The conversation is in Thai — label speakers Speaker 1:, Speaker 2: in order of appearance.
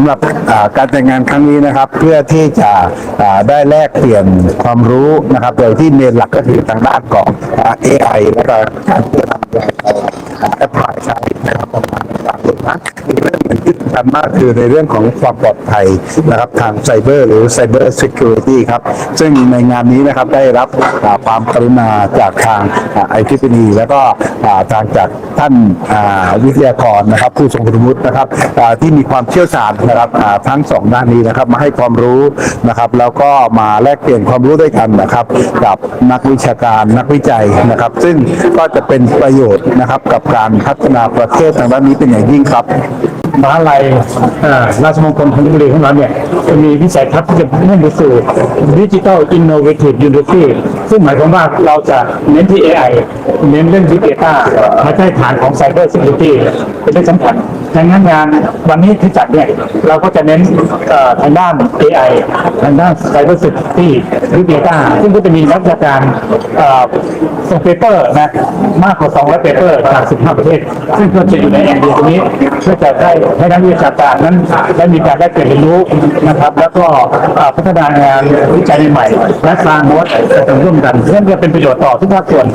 Speaker 1: ำหรับการจัดงานครั้งนี้นะครับ เพื่อที่จะได้แลกเปลี่ยนความรู้นะครับโดยที่เมนหลักก็คือทางด้านของ AI แล้วก็การเพื่อนำไปแอปพลายใช้นะครับประมาณต่างๆนะอีกเรื่องหนึ่งที่สำคัญมากคือในเรื่องของความปลอดภัยนะครับทางไซเบอร์หรือไซเบอร์ i ิ u r i t y ครับ ซึ่งในงานนี้นะครับได้รับความกรุณาจากทางไอทีพีแล้วก็ทางจาก ท่านวิทยากรนะครับ ผู้ทรงคุณวุฒินะครับที่มีความเชี่ยวชาญนะครับทั้งสองด้านนี้นะครับมาให้ความรู้นะครับ แล้วก็มาแลกเปลี่ยนความรู้ด้วยกันนะครับ กับนักวิชาการนักวิจัยนะครับ ซึ่งก็จะเป็นประโยชน์นะครับกับการพัฒนาประเทศทางด้านนี้เป็นอย่างยิ่งครับ
Speaker 2: มหาลัยราชมงคลธัญบุรีของเราเนี่ยจะมีวิสัยทัศน์ที่จะมุ่งไปสู่ดิจิทัลอินโนเวทีฟยูนิตี้ซึ่งหมายความว่าเราจะเน้นที่ AI เน้นเรื่อง Big Data มาใช้ฐานของ Cyber Security เป็นเรื่องสำคัญดังนั้นงานวันนี้ที่จัดเนี่ยเราก็จะเน้นทางด้าน AI ทางด้าน Cyber Security Big Data ซึ่งก็จะมีนักวิชาการส่งเปเปอร์นะมากกว่า 200เปเปอร์จาก 15 ประเทศ ซึ่งก็จะอยู่ในแอนเดียตรงนี้เพื่อจะได้ให้นักวิชาการนั้นได้มีการได้เปลี่ยนเรียนรู้นะครับ แล้วก็พัฒนางานวิจัยใหม่และสร้างนวัตกรรมร่วมกันเพื่อจะเป็นประโยชน์ต่อทุกภาคส่วน